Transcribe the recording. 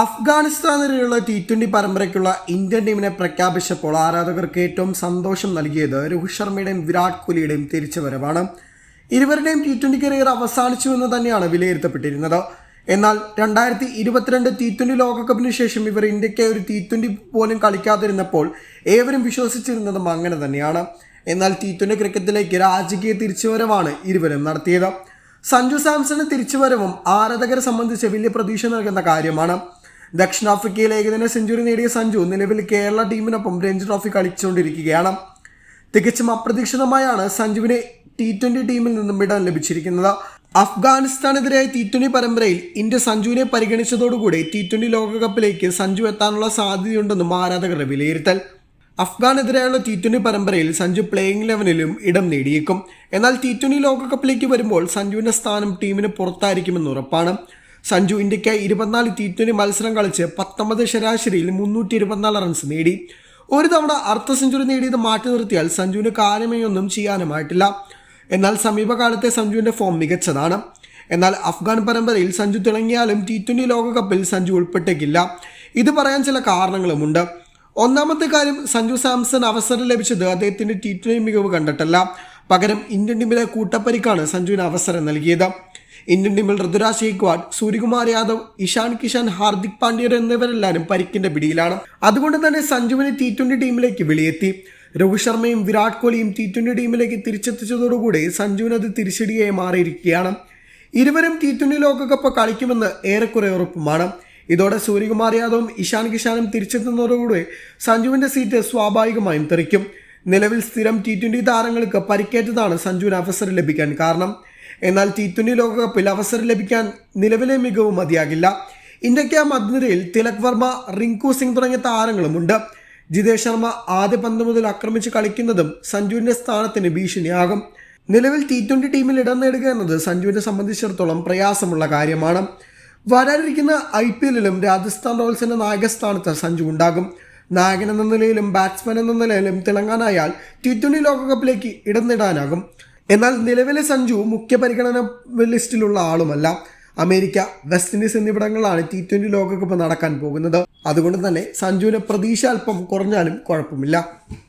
അഫ്ഗാനിസ്ഥാനെതിരെയുള്ള T twenty പരമ്പരയ്ക്കുള്ള Indian ടീമിനെ പ്രഖ്യാപിച്ചപ്പോൾ ആരാധകർക്ക് ഏറ്റവും സന്തോഷം നൽകിയത് രോഹിത് ശർമ്മയുടെയും വിരാട് കോഹ്ലിയുടെയും തിരിച്ചുവരവാണ്. ഇരുവരുടെയും ടി ട്വന്റി കരിയർ അവസാനിച്ചു എന്ന് തന്നെയാണ് വിലയിരുത്തപ്പെട്ടിരുന്നത്. എന്നാൽ രണ്ടായിരത്തി ഇരുപത്തിരണ്ട് ടി ട്വന്റി ലോകകപ്പിന് ശേഷം ഇവർ ഇന്ത്യയ്ക്ക് ഒരു ടി ട്വന്റി പോലും കളിക്കാതിരുന്നപ്പോൾ ഏവരും വിശ്വസിച്ചിരുന്നതും അങ്ങനെ തന്നെയാണ്. എന്നാൽ ടി ട്വന്റി ക്രിക്കറ്റിലേക്ക് രാജകീയ തിരിച്ചുവരവാണ് ഇരുവരും നടത്തിയത്. സഞ്ജു സാംസണ് തിരിച്ചുവരവും ആരാധകരെ സംബന്ധിച്ച് വലിയ പ്രതീക്ഷ നൽകുന്ന കാര്യമാണ്. ദക്ഷിണാഫ്രിക്കയിൽ ഏകദിന സെഞ്ചുറി നേടിയ സഞ്ജു നിലവിൽ കേരള ടീമിനൊപ്പം രഞ്ജി ട്രോഫി കളിച്ചുകൊണ്ടിരിക്കുകയാണ്. തികച്ചും അപ്രതീക്ഷിതമായാണ് സഞ്ജുവിനെ ടി ട്വന്റി ടീമിൽ നിന്നും ഇടം ലഭിച്ചിരിക്കുന്നത്. അഫ്ഗാനിസ്ഥാനെതിരായ ടി ട്വന്റി പരമ്പരയിൽ ഇന്ത്യ സഞ്ജുവിനെ പരിഗണിച്ചതോടുകൂടി ടി ട്വന്റി ലോകകപ്പിലേക്ക് സഞ്ജു എത്താനുള്ള സാധ്യതയുണ്ടെന്നും ആരാധകരുടെ വിലയിരുത്തൽ. അഫ്ഗാനെതിരെയുള്ള ടി ട്വന്റി പരമ്പരയിൽ സഞ്ജു പ്ലേയിങ് ലെവനിലും ഇടം നേടിയേക്കും. എന്നാൽ ടി ട്വന്റി ലോകകപ്പിലേക്ക് വരുമ്പോൾ സഞ്ജുവിന്റെ സ്ഥാനം ടീമിന് പുറത്തായിരിക്കുമെന്ന് ഉറപ്പാണ്. സഞ്ജു ഇന്ത്യക്കായി ഇരുപത്തിനാല് ടി ട്വന്റി മത്സരം കളിച്ച് പത്തൊമ്പത് ശരാശരിയിൽ മുന്നൂറ്റി ഇരുപത്തിനാല് റൺസ് നേടി. ഒരു തവണ അർദ്ധ സെഞ്ചുറി നേടിയത് മാറ്റി നിർത്തിയാൽ സഞ്ജുവിന് കാര്യമായി ഒന്നും ചെയ്യാനുമായിട്ടില്ല. എന്നാൽ സമീപകാലത്തെ സഞ്ജുവിന്റെ ഫോം മികച്ചതാണ്. എന്നാൽ അഫ്ഗാൻ പരമ്പരയിൽ സഞ്ജു തിളങ്ങിയാലും ടി ട്വന്റി ലോകകപ്പിൽ സഞ്ജു ഉൾപ്പെട്ടേക്കില്ല. ഇത് പറയാൻ ചില കാരണങ്ങളുമുണ്ട്. ഒന്നാമത്തെ കാര്യം സഞ്ജു സാംസൺ അവസരം ലഭിച്ചത് അദ്ദേഹത്തിന്റെ ടി ട്വന്റി മികവ് കണ്ടിട്ടല്ല. പകരം ഇന്ത്യൻ ടീമിലെ കൂട്ടപ്പരിക്കാണ് സഞ്ജുവിന് അവസരം നൽകിയത്. ഇന്ത്യൻ ടീമിൽ ഋതുരാജ് ഗെയ്ക്വാഡ് സൂര്യകുമാർ യാദവ് ഇഷാൻ കിഷൻ ഹാർദിക് പാണ്ഡ്യർ എന്നിവരെല്ലാവരും പരിക്കിന്റെ പിടിയിലാണ്. അതുകൊണ്ട് തന്നെ സഞ്ജുവിനെ ടി ട്വന്റി ടീമിലേക്ക് വിളിയെത്തി. രോഹിത് ശർമ്മയും വിരാട് കോഹ്ലിയും ടി ട്വന്റി ടീമിലേക്ക് തിരിച്ചെത്തിച്ചതോടുകൂടി സഞ്ജുവിന് അത് തിരിച്ചടിയായി മാറിയിരിക്കുകയാണ്. ഇരുവരും ടി ട്വന്റി ലോകകപ്പ് കളിക്കുമെന്ന് ഏറെക്കുറെ ഉറപ്പുമാണ്. ഇതോടെ സൂര്യകുമാർ യാദവും ഇഷാൻ കിഷാനും തിരിച്ചെത്തുന്നതോടുകൂടി സഞ്ജുവിന്റെ സീറ്റ് സ്വാഭാവികമായും തെറിക്കും. നിലവിൽ സ്ഥിരം ടി ട്വന്റി താരങ്ങൾക്ക് പരിക്കേറ്റതാണ് സഞ്ജുവിന് അവസരം ലഭിക്കാൻ കാരണം. എന്നാൽ ടി ട്വന്റി ലോകകപ്പിൽ അവസരം ലഭിക്കാൻ നിലവിലെ മികവ് മതിയാകില്ല. ഇന്ത്യയ്ക്ക് മധ്യനിരയിൽ തിലക് വർമ്മ റിങ്കു സിംഗ് തുടങ്ങിയ താരങ്ങളുമുണ്ട് ജിതേഷ് ശർമ്മ ആദ്യ പന്ത് മുതൽ ആക്രമിച്ച് കളിക്കുന്നതും സഞ്ജുവിന്റെ സ്ഥാനത്തിന് ഭീഷണിയാകും. നിലവിൽ ടി ട്വന്റി ടീമിൽ ഇടം നേടുക എന്നത് സഞ്ജുവിനെ സംബന്ധിച്ചിടത്തോളം പ്രയാസമുള്ള കാര്യമാണ്. വരാനിരിക്കുന്ന ഐ പി എല്ലിലും രാജസ്ഥാൻ റോയൽസിന്റെ നായകസ്ഥാനത്ത് സഞ്ജു ഉണ്ടാകും നായകൻ എന്ന നിലയിലും ബാറ്റ്സ്മാൻ എന്ന നിലയിലും തിളങ്ങാനായാൽ ടി ട്വന്റി ലോകകപ്പിലേക്ക് ഇടം നേടാനാകും. എന്നാൽ നിലവിലെ സഞ്ജു മുഖ്യ പരിഗണന ലിസ്റ്റിലുള്ള ആളുമല്ല. അമേരിക്ക വെസ്റ്റ് ഇൻഡീസ് എന്നിവിടങ്ങളിലാണ് ടി ട്വന്റി ലോകകപ്പ് നടക്കാൻ പോകുന്നത്. അതുകൊണ്ട് തന്നെ സഞ്ജുവിന് പ്രതീക്ഷ അല്പം കുറഞ്ഞാലും കുഴപ്പമില്ല.